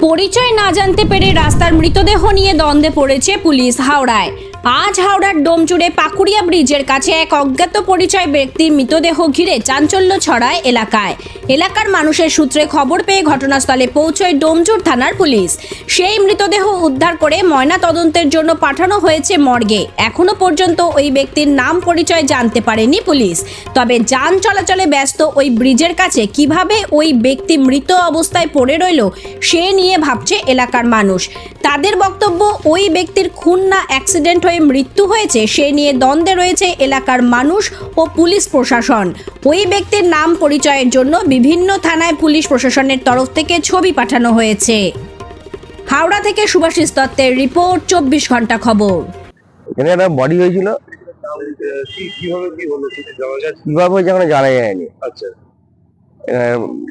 পরিচয় না জানতে পেরে রাস্তার মৃতদেহ নিয়ে দ্বন্দ্বে পড়েছে পুলিশ হাওড়ায়। আজ হাওড়ার ডোমচুড়ে পাকুড়িয়া ব্রিজের কাছে এক অজ্ঞাত পরিচয় ব্যক্তির মৃতদেহ ঘিরে চাঞ্চল্য ছড়ায় এলাকায়। এলাকার মানুষের সূত্রে খবর পেয়ে ঘটনাস্থলে পৌঁছয় ডোমচুর থানার পুলিশ। সেই মৃতদেহ উদ্ধার করে ময়না তদন্তের জন্য পাঠানো হয়েছে মর্গে। এখনও পর্যন্ত ওই ব্যক্তির নাম পরিচয় জানতে পারেনি পুলিশ। তবে যান চলাচলে ব্যস্ত ওই ব্রিজের কাছে কীভাবে ওই ব্যক্তি মৃত অবস্থায় পড়ে রইল, সে নিয়ে ভাবছে এলাকার মানুষ। তাদের বক্তব্য, ওই ব্যক্তির খুন না অ্যাক্সিডেন্ট হয়ে মৃত্যু হয়েছে সে নিয়ে দ্বন্দ্বে রয়েছে এলাকার মানুষ ও পুলিশ প্রশাসন। ওই ব্যক্তির নাম পরিচয়ের জন্য বিভিন্ন থানায় পুলিশ প্রশাসনের তরফ থেকে ছবি পাঠানো হয়েছে। হাওড়া থেকে সুভাষিস দত্তের রিপোর্ট চব্বিশ ঘণ্টা খবর। এখানে একটা বডি হয়েছিল। কীভাবে কি হলো কিছু জানা যাচ্ছে কীভাবে হয়েছে এখনও জানা যায়নি। আচ্ছা।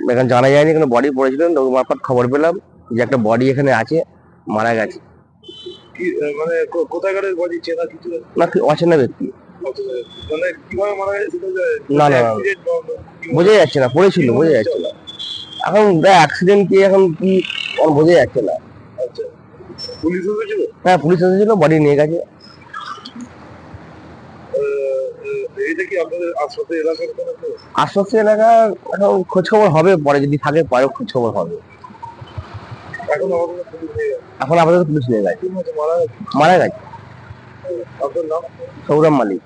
এখানে- জানা যায়নি এখানে বডি পড়েছিল মারফত খবর পেলাম যে একটা বডি এখানে আছে মারা গেছে। কি মানে কোথাকারের বডি চেনা কিছু না অচেনা ব্যক্তি। মানে কীভাবে মারা গেছে না, না, না। accident বা অন্য কি- বোঝা যাচ্ছে না পড়েছিল বোঝা যাচ্ছে না। এখন অ্যাক্সিডেন্ট কি এখন কি বোঝা যাচ্ছে না। পুলিশ এসেছিল? হ্যাঁ পুলিশ এসেছিল বডি নিয়ে গেছে। এটা কি আপনাদের আশপাশে এলাকার আশপাশে এলাকা এখন খোঁজ খবর হবে পরে যদি থাকে পরে খোঁজ খবর হবে। এখন আপাতত পুলিশ নিয়ে যায় মারা গেছে। সৌরভ মালিক।